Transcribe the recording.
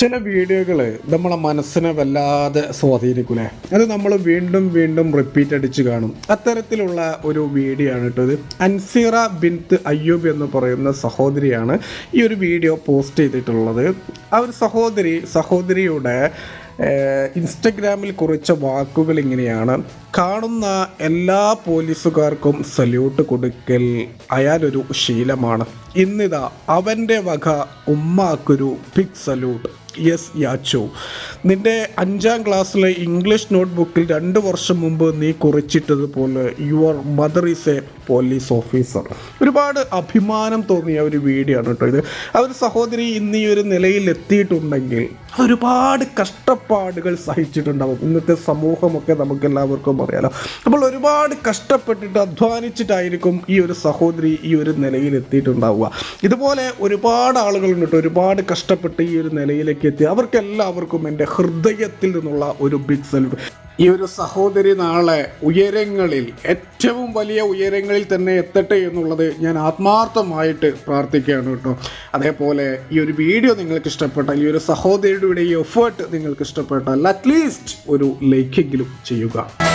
ചില വീഡിയോകൾ നമ്മളെ മനസ്സിനെ വല്ലാതെ സ്വാധീനിക്കൂലേ? അത് നമ്മൾ വീണ്ടും വീണ്ടും റിപ്പീറ്റ് അടിച്ച് കാണും. അത്തരത്തിലുള്ള ഒരു വീഡിയോ ആണ് കേട്ടോ ഇത്. അൻസീറ ബിൻത്ത് അയ്യൂബ് എന്ന് പറയുന്ന സഹോദരിയാണ് ഈ ഒരു വീഡിയോ പോസ്റ്റ് ചെയ്തിട്ടുള്ളത്. ആ ഒരു സഹോദരി സഹോദരിയുടെ ഇൻസ്റ്റഗ്രാമിൽ കുറിച്ച വാക്കുകൾ ഇങ്ങനെയാണ്. കാണുന്ന എല്ലാ പോലീസുകാർക്കും സല്യൂട്ട് കൊടുക്കൽ അയാളൊരു ശീലമാണ്. ഇന്നിതാ അവന്റെ വക ഉമ്മാക്കൊരു ബിഗ് സല്യൂട്ട് യെസ് യാച്ചു നിന്റെ അഞ്ചാം ക്ലാസ്സിലെ ഇംഗ്ലീഷ് നോട്ട്ബുക്കിൽ രണ്ട് വർഷം മുമ്പ് നീ കുറിച്ചിട്ടതുപോലെ your mother is a police officer ഒരുപാട് അഭിമാനം തോന്നിയ ഒരു വീഡിയോ ആണ് കേട്ടോ ഇത്. ഒരു സഹോദരി ഇന്ന് ഈ ഒരു നിലയിൽ എത്തിയിട്ടുണ്ടെങ്കിൽ ഒരുപാട് കഷ്ടപ്പാടുകൾ സഹിച്ചിട്ടുണ്ടാവും. ഇന്നത്തെ സമൂഹമൊക്കെ നമുക്ക് എല്ലാവർക്കും അറിയാലോ അപ്പോൾ ഒരുപാട് കഷ്ടപ്പെട്ടിട്ട് അധ്വാനിച്ചിട്ടായിരിക്കും ഈ ഒരു സഹോദരി ഈ ഒരു നിലയിൽ എത്തിയിട്ടുണ്ടാവുക. ഇതുപോലെ ഒരുപാട് ആളുകളുണ്ട് ഒരുപാട് കഷ്ടപ്പെട്ട് ഈ ഒരു നിലയിലേക്ക് എത്തി. അവർക്കെല്ലാവർക്കും എന്റെ ഹൃദയത്തിൽ നിന്നുള്ള ഒരു ബിഗ് സല്യൂട്ട് ഈ ഒരു സഹോദരി നാളെ ഉയരങ്ങളിൽ ഏറ്റവും വലിയ ഉയരങ്ങളിൽ തന്നെ എത്തട്ടെ എന്നുള്ളത് ഞാൻ ആത്മാർത്ഥമായിട്ട് പ്രാർത്ഥിക്കുകയാണ് കേട്ടോ. അതേപോലെ ഈ ഒരു വീഡിയോ നിങ്ങൾക്ക് ഇഷ്ടപ്പെട്ടാൽ ഈ ഒരു സഹോദരിയുടെ ഈ എഫേർട്ട് നിങ്ങൾക്ക് ഇഷ്ടപ്പെട്ടാൽ അറ്റ്ലീസ്റ്റ് ഒരു ലൈക്കെങ്കിലും ചെയ്യുക.